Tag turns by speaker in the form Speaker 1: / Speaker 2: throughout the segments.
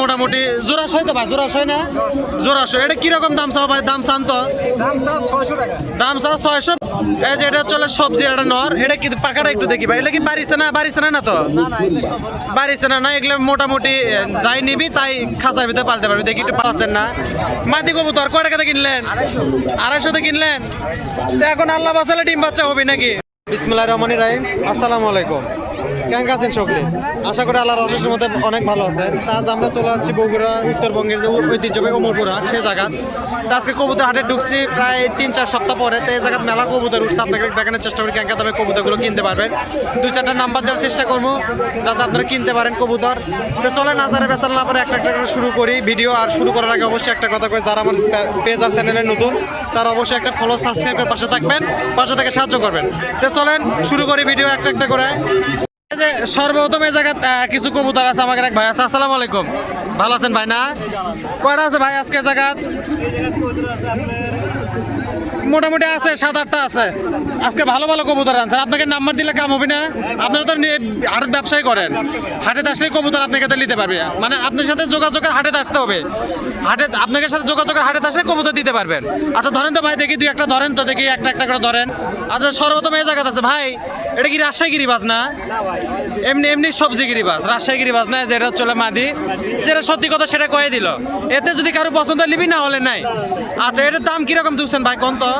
Speaker 1: মোটামুটি জোড়াশয় তো ভাই জোড়াশয় না? জোড়াশয় এটা কীরকম দাম চাও ভাই? দাম চান তো?
Speaker 2: দাম
Speaker 1: চাও ছয়শো এই যে এটা চলে সবজি এটা নর। এটা কি পাকাটা একটু দেখি ভাই। এটা কি বাড়িছে না বাড়িছে না না তো? বাড়িছে না না এগুলো মোটামুটি যাই নিবি তাই খাঁচার ভিতরে পালতে পারবি। দেখি একটু পাচ্ছেন না। মাটি কবুতর কয় টাকাতে কিনলেন? আড়াইশোতে কিনলেন? তো এখন আল্লাহ বাসালে ডিম বাচ্চা হবে নাকি? বিসমুল্লাহ রহমান রাহিম। আসসালামু আলাইকুম। কেমন আছেন সকলে? আশা করি আল্লাহর অশেষের মধ্যে অনেক ভালো আছে আজ আমরা চলে যাচ্ছি বগুড়া উত্তরবঙ্গের যে ঐতিহ্যবাহী ওমরপুর হাট, সেই জায়গা তা আজকে কবুতর হাটে ঢুকছি প্রায় তিন চার সপ্তাহ পরে। তো এই জায়গায় মেলা কবুতর উঠছে। আপনাকে দেখানোর চেষ্টা করি কেন দামে কবুতরগুলো কিনতে পারবেন। দুই চারটা নাম্বার দেওয়ার চেষ্টা করব, যাতে আপনারা কিনতে পারেন কবুতর। তো চলে নাজারে বেচাল না পরে একটা একটা করে শুরু করি ভিডিও। আর শুরু করার আগে অবশ্যই একটা কথা কই, যারা আমার পেজ আর চ্যানেলে নতুন, তারা অবশ্যই একটা ফলো সাবস্ক্রাইব করে পাশে থাকবেন। পাশে থেকে সাহায্য করবেন। তো চলেন, শুরু করি ভিডিও একটা একটা করে। সর্বপ্রথম এই জায়গায় কিছু কবুতর আছে আমাকে এক ভাই আছে। আসসালামু আলাইকুম। ভালো আছেন ভাই না? কয়টা আছে ভাই আজকে জায়গা মোটামুটি আছে, সাত, আটটা আছে। আজকে ভালো ভালো কবুতর আনছেন। আপনাকে নাম্বার দিলে কাম হবে না? আপনারা তো হাটের ব্যবসায় করেন। হাটে আসলেই কবুতর আপনাকে তো নিতে পারবে। মানে আপনার সাথে যোগাযোগের হাটে আসতে হবে। হাটে, আপনাকে সাথে যোগাযোগের হাটে আসলে কবুতর দিতে পারবেন। আচ্ছা ধরেন তো ভাই, দেখি দুই একটা ধরেন তো, দেখি একটা একটা করে ধরেন। আচ্ছা সর্বপ্রথম এই জায়গাতে আছে। ভাই, এটা কি রাজশাহী গিরিবাজ না? এমনি এমনি সবজি গিরিবাজ, রাজশাহী গিরিবাজ না? যেটা চলে মাদি। যেটা সত্যি কথা সেটা কয়ে দিল। এতে যদি কারও পছন্দ নিবি না হলে নাই। আচ্ছা এটার দাম কীরকম দিচ্ছেন ভাই? কোন তো?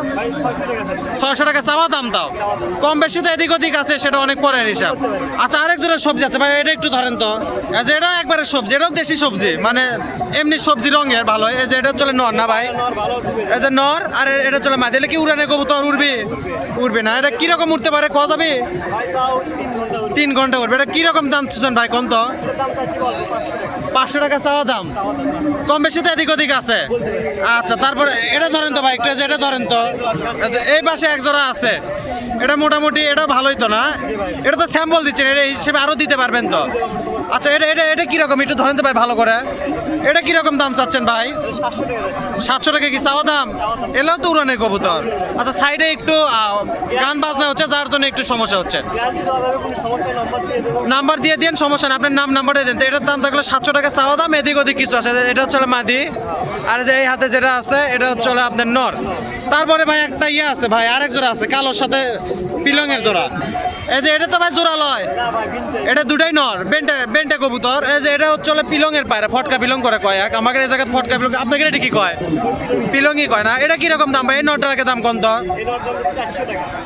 Speaker 1: ছয়শো টাকা চাওয়া দাম দাও। কম বেশি তো এদিক ওদিক আছে, সেটা অনেক পরের হিসাব। আচ্ছা আরেক জনের সবজি আছে। ভাই, এটা একটু ধরেন তো। যে এটা একবারে সবজি, এটাও দেশি সবজি। মানে এমনি সবজি রঙের ভালো। এই যে এটা চলে নর না ভাই? এই যে নর, আর এটা চলে এলে কি উড়ানে কবুতর? উড়বি? উড়বে না। এটা কীরকম উঠতে পারে? ক যাবে? তিন ঘণ্টা করবে। এটা কীরকম দাম চুছেন ভাই কোন তো? পাঁচশো টাকা চাওয়া দাম। কম বেশি তো এদিক ওদিক আছে। আচ্ছা তারপরে এটা ধরেন তো ভাই একটা এটা ধরেন তো। আচ্ছা, এই পাশে এক জোড়া আছে। এটা মোটামুটি এটা ভালোই তো না? এটা তো স্যাম্পল দিচ্ছেন এটা হিসেবে আরও দিতে পারবেন তো? আচ্ছা এটা এটা এটা কীরকম একটু ধরেন তো ভাই ভালো করে। এটা কীরকম দাম চাচ্ছেন ভাই? সাতশো টাকা কি চাওয়া দাম? এলেও তো উড়ানের কবুতর। আচ্ছা সাইডে একটু গান বাজনা হচ্ছে যার জন্য একটু সমস্যা হচ্ছে। নাম্বার দিয়ে দেন, সমস্যা না আপনার নাম, নাম্বারটা দেন। তো এটার দাম থাকলে সাতশো টাকা চাওয়া দাম, এদিক ওদিক কিছু আছে। এটা হচ্ছে মাদি। আর যে এই হাতে যেটা আছে, এটা হচ্ছে আপনার নর। তারপরে ভাই একটা ইয়ে আছে, ভাই, আরেক জোড়া আছে, কালোর সাথে পিলংয়ের জোড়া। এই যে এটা তো ভাই জোড়া লয় এটা দুটাই নর বেন্টে বেন্টে কবুতর। এই যে এটা হচ্ছে পিলংয়ের পায়রা ফটকা পিলং করে কয় এক। আমাকে এই জায়গায় ফটকা পিলং আপনাকে এটা কি কয়? পিলংই কয় না। এটা কীরকম দাম ভাই? এই নটার দাম কত?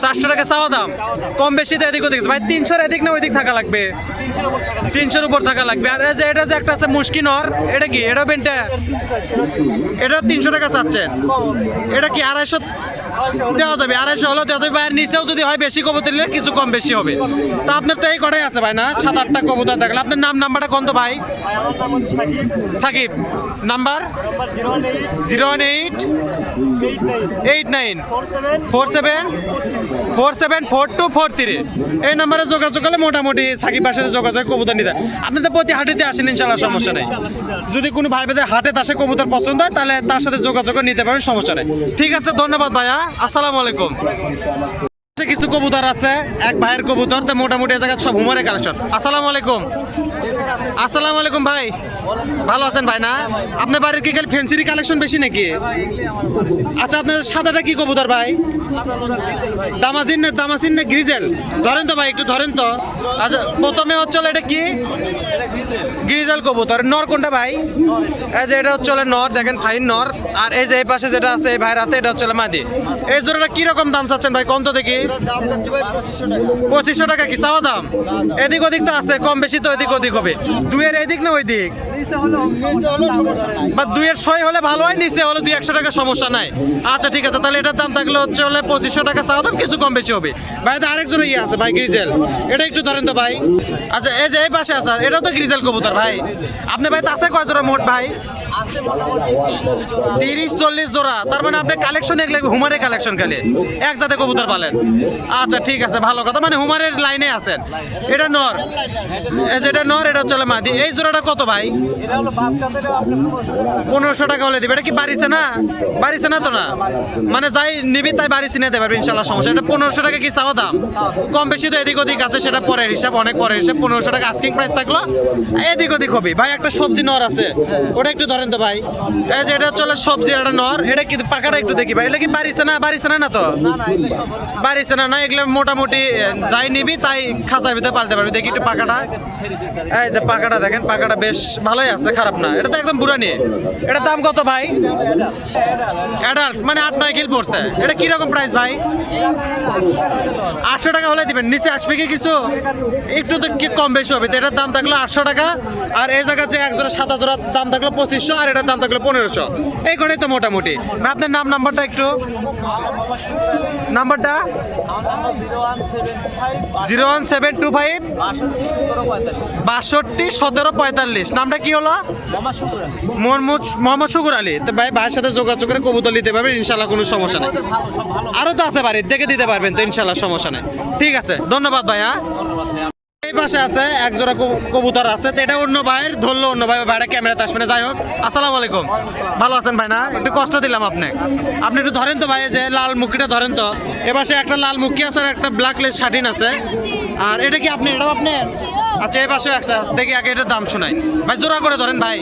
Speaker 1: চারশো টাকা। চাওয়া দাম? কম বেশি তো এদিক ওদিক ভাই তিনশোর এদিক না ওইদিক থাকা লাগবে? তিনশোর উপর থাকা লাগবে। আর এই যে এটা যে একটা আছে মুশকিন নর এটা কি? এটা বেন্টে? এটা তিনশো টাকা চাচ্ছেন? এটা কি আড়াইশো দেওয়া যাবে? আড়াইশো হলেও দেওয়া যাবে। আর নিচেও যদি হয় বেশি কবুতর কিছু কম বেশি হবে। তা আপনার তো এই কটাই আছে ভাই না? সাত, আটটা কবুতর দেখলে আপনার নাম, নাম্বারটা কোন তো ভাই? Sakib. Number? Zero one eight. Eight nine. Four seven. Four seven, four two, four three. এই নাম্বারে যোগাযোগ করলে মোটামুটি সাকিব বাসাতে যোগাযোগ কবুতর নিতে আপনি তো প্রতি হাটেতে আসেন ইনশাল্লাহ সমস্যা নেই। যদি কোনো ভাই ভাই হাটে আসে কবুতর পছন্দ হয়, তাহলে তার সাথে যোগাযোগ নিতে পারেন সমস্যা নেই। ঠিক আছে, ধন্যবাদ ভাইয়া। আসসালামু আলাইকুম। কিছু কবুতর আছে, এক ভাইয়ের কবুতর, তো মোটামুটি এই জায়গায় সব হুমারের কালেকশন আসসালামু আলাইকুম। আসসালামু আলাইকুম ভাই। ভালো আছেন ভাই না? আপনার বাড়ির কি খালি ফেন্সিরি কালেকশন বেশি নাকি? আচ্ছা আপনার সাদাটা কি কবুতর ভাই? দামাজিন না দামাসিন না গ্রিজেল? ধরেন তো ভাই, একটু ধরেন তো। আচ্ছা প্রথমে হচ্ছে এটা কি? গ্রিজেল কবুতর। নর কোনটা ভাই? এই যে এটা হচ্ছে নর, দেখেন ফাইন নর। আর এই যে এই পাশে যেটা আছে, এই ভাইয়ের হাতে, এটা হচ্ছে মাদি। এই জোড়াটা কি রকম দাম চাচ্ছেন ভাই কোন তো দেখি?
Speaker 2: পঁচিশশো টাকা
Speaker 1: কি, চাওয়া দাম? এদিক ওদিক তো আছে, কম বেশি তো এদিক ওদিক হবে। দুইয়ের এদিক না ওই দিক বা ছয় হলে ভালো হয়, নিচে হলে দুই একশো টাকা সমস্যা নাই। আচ্ছা ঠিক আছে, তাহলে এটার দাম থাকলে হচ্ছে হলে পঁচিশশো টাকা চাওয়া দাম, কিছু কম বেশি হবে। ভাই আরেকজন ইয়ে আছে ভাই, গ্রিজেল। এটা একটু ধরেন তো ভাই। আচ্ছা এই যে এই পাশে আছে, এটাও তো গ্রিজেল কবুতর, ভাই। আপনি ভাই তো আছে কয় জোড়া মোট, ভাই? তিরিশ, চল্লিশ জোড়া। তার মানে আপনি কালেকশন এক লাগবে হুমারের কালেকশন খালি। এক জাতে কবুতর পালেন। আচ্ছা ঠিক আছে, ভালো কথা। মানে হুমারের লাইনে আছেন। এটা নর। এটা নর, এটা চলে মাদি। এই জোড়াটা কত, ভাই।
Speaker 2: পনেরোশো টাকা
Speaker 1: হলে দিবে। এটা কি বাড়িছে না? বাড়িছে না তো না? মানে যাই নিবি, তাই বাড়ি চিনে দেবে ইনশাল্লাহ সমস্যা। এটা পনেরোশো টাকা কি চাওয়া দাম? কম বেশি তো এদিক ওদিক আছে, সেটা পরের হিসাব, অনেক পরের হিসাব। পনেরোশো টাকা আস্কিং প্রাইস থাকল। এদিক ওদিক হবে। ভাই, একটা সবজি নর আছে। ওটা একটু ধরেন তো ভাই। এই যে এটা চলে সবজি একটা নর। এটা কি পাকাটা একটু দেখি ভাই। এটা কি বাড়িছে না বাড়িছে না না তো? বাড়িছে না না, এগুলো মোটামুটি যাই নিবি, তাই খাঁচার ভিতরে পালতে পারবি। দেখি একটু পাকাটা এই যে পাকাটা দেখেন পাকাটা বেশ ভালোই আছে, খারাপ না। এটা তো একদম বুড়া নিয়ে এটার দাম কত ভাই? অ্যাডাল্ট মানে আট, নয় কিল পড়ছে। এটা কীরকম প্রাইস ভাই? আটশো টাকা হলে দিবেন। নিচে আসবে কি কিছু? একটু তো কম বেশি হবে। তো এটার দাম থাকল আটশো টাকা আর এই জায়গায় যে এক জোড়া সাদা জোড়ার দাম থাকল পঁচিশশো, আর এটার দাম থাকল পনেরোশো। এই করেই তো মোটামুটি। আপনার নাম, নাম্বারটা একটু? নাম্বারটা?
Speaker 2: Zero one seven
Speaker 1: two five.
Speaker 2: বাষট্টি সতেরো পঁয়তাল্লিশ।
Speaker 1: নামটা কি হলো? মোহাম্মদ শুকুর আলী। তো ভাই, ভাইয়ের সাথে যোগাযোগ করে কবুতর নিতে পারবেন ইনশাল্লাহ কোনো সমস্যা নেই। আরও তো আছে বাড়ির, দেখে দিতে পারবেন তো ইনশাল্লাহ সমস্যা নেই। ঠিক আছে, ধন্যবাদ ভাই হ্যাঁ পাশে আছে এক জোড়া কবুতর আছে। তো এটা অন্য ভাইয়ের, ধরলো অন্য ভাই, ভাইটা ক্যামেরাতে আসবে না। যাই হোক, আসসালামু আলাইকুম। ভালো আছেন ভাই না? একটু কষ্ট দিলাম আপনি। আপনি একটু ধরেন তো ভাই যে লাল মুখিটা ধরেন তো। এ পাশে একটা লাল মুখি আছে আর একটা ব্ল্যাক লেস শাটিন আছে। আর এটা কি আপনি, এটাও আপনার? আচ্ছা এই পাশে একটা দেখি আগে এটার দাম শোনাই। ভাই জোড়া করে ধরেন ভাই।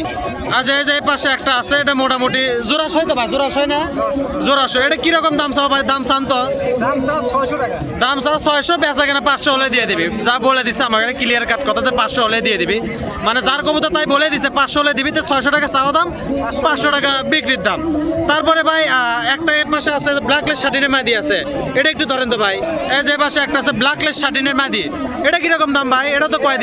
Speaker 1: আচ্ছা এই যে এই পাশে একটা আছে এটা মোটামুটি জোড়া সই তো ভাই জোড়া সই না? জোড়া সই এটা কীরকম দাম চাও ভাই? দাম চান তো?
Speaker 2: দাম চা ছয়শো
Speaker 1: বেচা কেনা পাঁচশো হলে দিয়ে দিবি। যা বলে দিচ্ছে আমাকে ক্লিয়ার কাট কথা যে পাঁচশো হলে দিয়ে দিবি। মানে যার কবুতর তাই বলে দিচ্ছে পাঁচশো হলে দিবি তো ছয়শো টাকা চাওয়া দাম পাঁচশো টাকা বিক্রির দাম। তারপরে ভাই একটা এর পাশে আছে ব্ল্যাকলেস শাটিনের মাদি আছে। এটা একটু ধরেন তো ভাই। এই যে পাশে একটা আছে ব্ল্যাকলেস শাটিনের মাদি। এটা কীরকম দাম ভাই? এটা তো কয়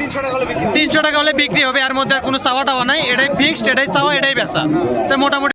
Speaker 2: তিনশো টাকা হলে বিক্রি
Speaker 1: তিনশো টাকা হলে বিক্রি হবে আর মধ্যে আর কোনো চাওয়া টাওয়া নাই। এটাই ফিক্সড এটাই চাওয়া এটাই বেচা। তো মোটামুটি